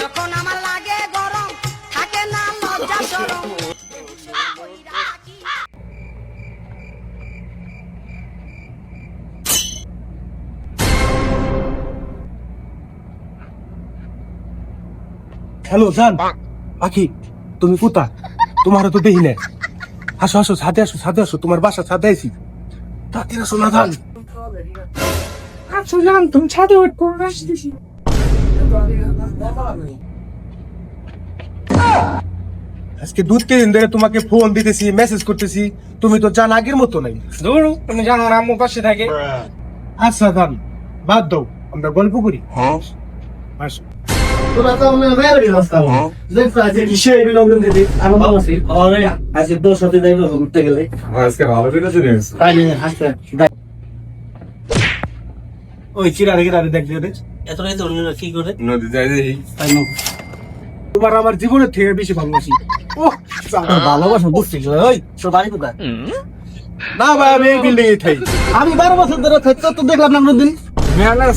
যখন আমার লাগে গরম থাকে না লজ্জা শরম হ্যালো জান। পাখি তুমি কোথা তোমার তো দেখি না আসো আসো ছাদে আসো ছাদে আসো তোমার বাসা ছাদে আইছি। তাড়াতাড়ি আসো না জান। আচ্ছা জান তুমি ছাদে ওয়েট করে আসতেছি। আজকে দু তিন ধরে তোমাকে ফোন দিতেছি মেসেজ করতেছি। তুমি তো জান আগের মতো নাই। ধরু তুমি জানো না আম্মু পাশে থাকে। আচ্ছা জান বাদ দাও আমরা গল্প করি। আসো। তোরা তো আমরা মেরে রাস্তা দেখছ আজকে কিসে বিনোদন দিতে আনন্দ আছে। আরে আজকে তোর সাথে যাইবো ঘুরতে গেলে। আজকে ভালো বিনোদন হয়েছে। তাই নিয়ে হাসতে ওই চিরারে গিরারে দেখলি ওদের? এত রাতে অন্যরা কি করে? নদী যাই তাই না তোমার আমার জীবনের থেকে বেশি ভালোবাসি। ভালোবাসা বুঝছিস ওই তোর বাড়ি কোথায়? না ভাই আমি এই বিল্ডিং এ থাই আমি বারো বছর ধরে থাকতে তো দেখলাম না কোনদিন?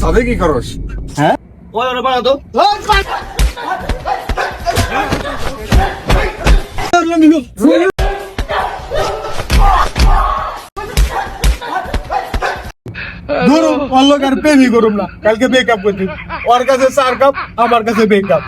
সাথে কি করস হ্যাঁ? ওই ওরা বাড়া তো। ধরো অল্লোক প্রেমই করুম না কালকে ব্রেকআপ করছি। ওর কাছে চার কাপ আমার কাছে ব্রেকআপ